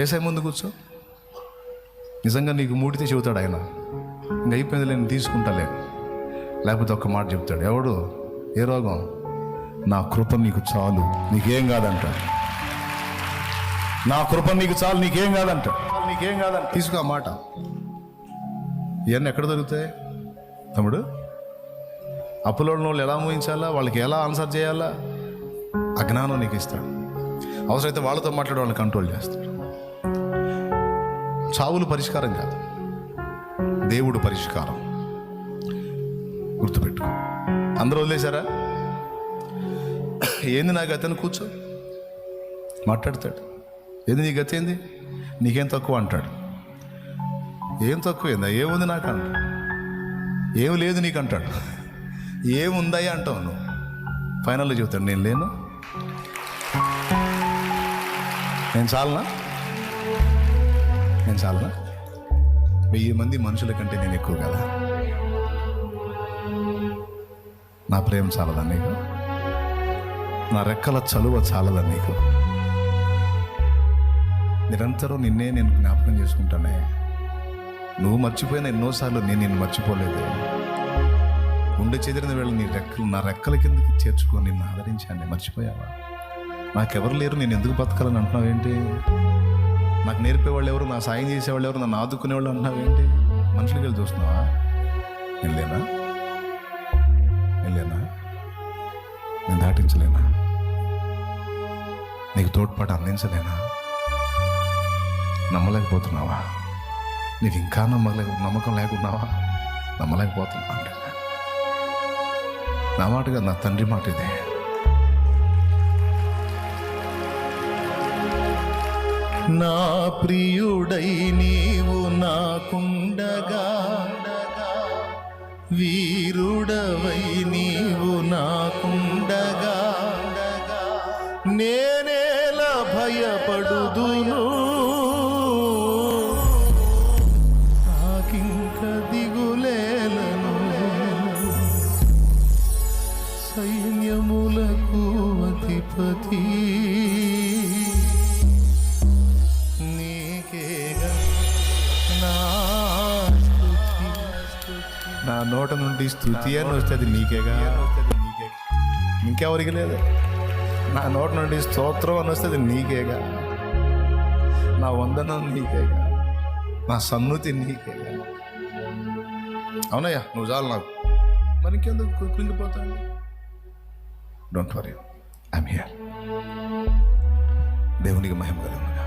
ఏసై ముందు కూర్చో. నిజంగా నీకు మూడితే చెబుతాడు ఆయన. ఇంక అయిపోయింది నేను తీసుకుంటాలే. లేకపోతే ఒక్క మాట చెప్తాడు. ఎవడు? ఏ రోగం? నా కృప నీకు చాలు. నీకేం కాదంట. నా కృప నీకు చాలు నీకేం కాదంట. నీకేం కాదంట. తీసుకో ఆ మాట. ఇవన్నీ ఎక్కడ దొరుకుతాయి? తమ్ముడు అప్పులో ఉన్న వాళ్ళు ఎలా మోహించాలా వాళ్ళకి ఎలా ఆన్సర్ చేయాలా? అజ్ఞానం నీకు ఇస్తాడు. అవసరమైతే వాళ్ళతో మాట్లాడే వాళ్ళని కంట్రోల్ చేస్తాడు. చావులు పరిష్కారం కాదు. దేవుడు పరిష్కారం. గుర్తుపెట్టుకో. అందరూ వదిలేశారా? ఏంది నా గతను కూర్చో. మాట్లాడతాడు. ఏంది నీ గతి ఏంది? నీకేం తక్కువ అంటాడు. ఏం తక్కువ ఏందా? ఏముంది నాకు అంటాడు. ఏం లేదు నీకు అంటాడు. ఏముందయ్యా అంటావు నువ్వు? ఫైనల్లో చెబుతాడు నేను లేను. నేను చాలనా? నేను చాలా వెయ్యి మంది మనుషుల కంటే నేను ఎక్కువ కదా? నా ప్రేమ చాలదా నీకు? నా రెక్కల చలువ చాలదా నీకు? నిరంతరం నిన్నే నేను జ్ఞాపకం చేసుకుంటానే. నువ్వు మర్చిపోయిన ఎన్నోసార్లు నేను నిన్ను మర్చిపోలేదు. గుండె చెదిరిన వేళ నీ రెక్కలు నా రెక్కల కిందకి చేర్చుకొని నిన్ను ఆదరించాను. మర్చిపోయావా? నాకెవరు లేరు నేను ఎందుకు బతకాలని అంటున్నావు ఏంటి నాకు నేర్పేవాళ్ళు ఎవరు నా సాయం చేసేవాళ్ళు ఎవరు నన్ను ఆదుకునేవాళ్ళు అన్నావేంటి మనుషులకి వెళ్ళి చూస్తున్నావా? వెళ్ళేనా వెళ్ళేనా నేను దాటించలేనా? నీకు తోడ్పాటు అందించలేనా? నమ్మలేకపోతున్నావా? నీకు ఇంకా నమ్మలే నమ్మకం లేకున్నావా? నమ్మలేకపోతున్నా అంటే నా మాటగా నా తండ్రి మాట ఇదే నా ప్రియుడై నీవు నాకుండగా. వీరుడవై నీవు నాకుండగా. నేనేల భయపడుదును. నాకింక దిగులేలను సైన్యములకు అధిపతి. నా నోట నుండి స్థుతి అని వస్తుంది నీకేగా? ఇంకెవరికి లేదు. నా నోట నుండి స్తోత్రం అని వస్తుంది నీకేగా? నా వందనం నీకేగా? నా సన్నుతి నీకేగా? అవునయ్యా నువ్వు చాలు నాకు. మరి ఇంకెందుకు కృంగిపోతాను డోంట్ వరీ ఐమ్ హియర్ దేవునికి మహిమ కలుగును.